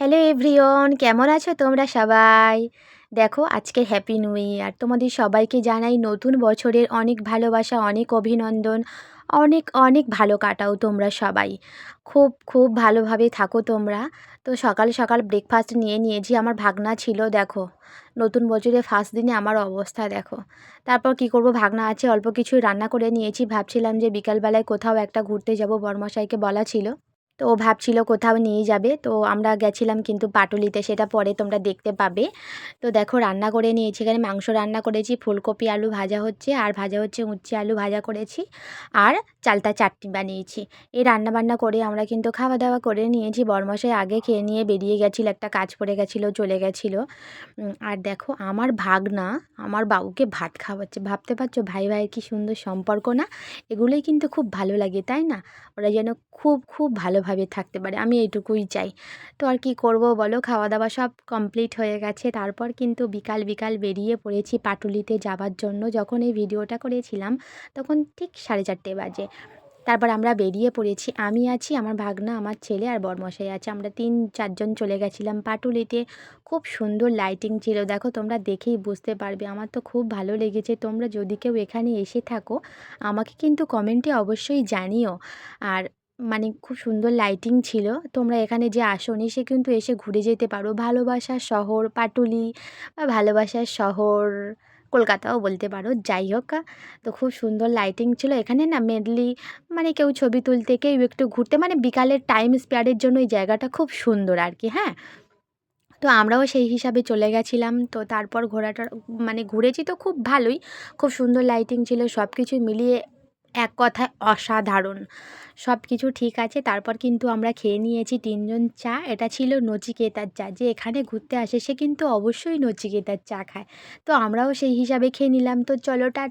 Hello everyone কেমন আছো তোমরা সবাই? দেখো, আজকে হ্যাপি নিউ ইয়ার তোমাদের সবাইকে জানাই নতুন বছরের অনেক ভালোবাসা, অনেক অভিনন্দন, অনেক অনেক ভালো কাটাও তোমরা সবাই। খুব খুব ভালোভাবে থাকো তোমরা। তো সকাল সকাল ব্রেকফাস্ট নিয়ে নিয়েছি, আমার ভাগনা ছিল, দেখো। নতুন বছরের ফার্স্ট দিনে আমার অবস্থা, দেখো। তারপর কি করব, ভাগনা আছে, অল্প কিছুই রান্না করে নিয়েছি। ভাবছিলাম যে বিকালবেলায় কোথাও একটা ঘুরতে যাব, বরমশাইকে বলা ছিল। তো ও ভাবছিল কোথাও নিয়ে যাবে। তো আমরা গেছিলাম কিন্তু পাটুলিতে, সেটা পরে তোমরা দেখতে পাবে। তো দেখো রান্না করে নিয়েছি, এখানে মাংস রান্না করেছি, ফুলকপি, আলু ভাজা হচ্ছে, আর ভাজা হচ্ছে উচ্ছে আলু ভাজা করেছি, আর চালতা চাটনি বানিয়েছি। এই রান্না বান্না করে আমরা কিন্তু খাওয়া দাওয়া করে নিয়েছি, বরমশাই আগে খেয়ে নিয়ে বেরিয়ে গেছিল, একটা কাজ পড়ে গেছিল, চলে গেছিল। আর দেখো আমার ভাগনা, আমার বাবুকে ভাত খাওয়াচ্ছে। ভাবতে পারছ? ভাই ভাইয়ের কি সুন্দর সম্পর্ক না? এগুলোই কিন্তু খুব ভালো লাগে, তাই না? ওরা যেন খুব খুব ভালোভাবে থাকতে পারে, আমি এইটুকুই চাই। তো আর কি করব বলো? খাওয়া দাওয়া সব কমপ্লিট হয়ে গেছে। তারপর কিন্তু বিকাল বিকাল বেরিয়ে পড়েছি পাটুলিতে যাবার জন্য। যখন এই ভিডিওটা করেছিলাম, তখন ঠিক সাড়ে চারটে বাজে। তারপর আমরা বেরিয়ে পড়েছি। আমি আছি, আমার ভাগনা, আমার ছেলে আর বরমশাই আছে। আমরা তিন, চারজন চলে গেছিলাম পাটুলিতে। খুব সুন্দর লাইটিং ছিল। দেখো, তোমরা দেখেই বুঝতে পারবে। আমার তো খুব ভালো লেগেছে। তোমরা যদি কেউ এখানে এসে থাকো, আমাকে কিন্তু কমেন্টে অবশ্যই জানিও। আর মানে খুব সুন্দর লাইটিং ছিল। তোমরা এখানে যে আসনি, সে কিন্তু এসে ঘুরে যেতে পারো। ভালোবাসার শহর, পাটুলি বা ভালোবাসার শহর, কলকাতাও বলতে পারো, যাই হোক। তো খুব সুন্দর লাইটিং ছিল। এখানে না মেনলি মানে কেউ ছবি তুলতে, কেউ একটু ঘুরতে মানে বিকালের টাইম স্পেয়ারের জন্য এই জায়গাটা খুব সুন্দর আর কি হ্যাঁ? তো আমরাও সেই হিসাবে চলে গেছিলাম। তো তারপর ঘোরাটা মানে ঘুরেছি তো খুব ভালোই। খুব সুন্দর লাইটিং ছিল সব কিছু মিলিয়ে এক কথায় অসাধারণ। সব কিছু ঠিক আছে, তারপর কিন্তু আমরা খেয়ে নিয়েছি তিনজন চা। এটা ছিল নচিকেতার চা। যে এখানে ঘুরতে আসে, সে কিন্তু অবশ্যই নচিকেতার চা খায়। তো আমরাও সেই হিসাবে খেয়ে নিলাম। তো চলো টা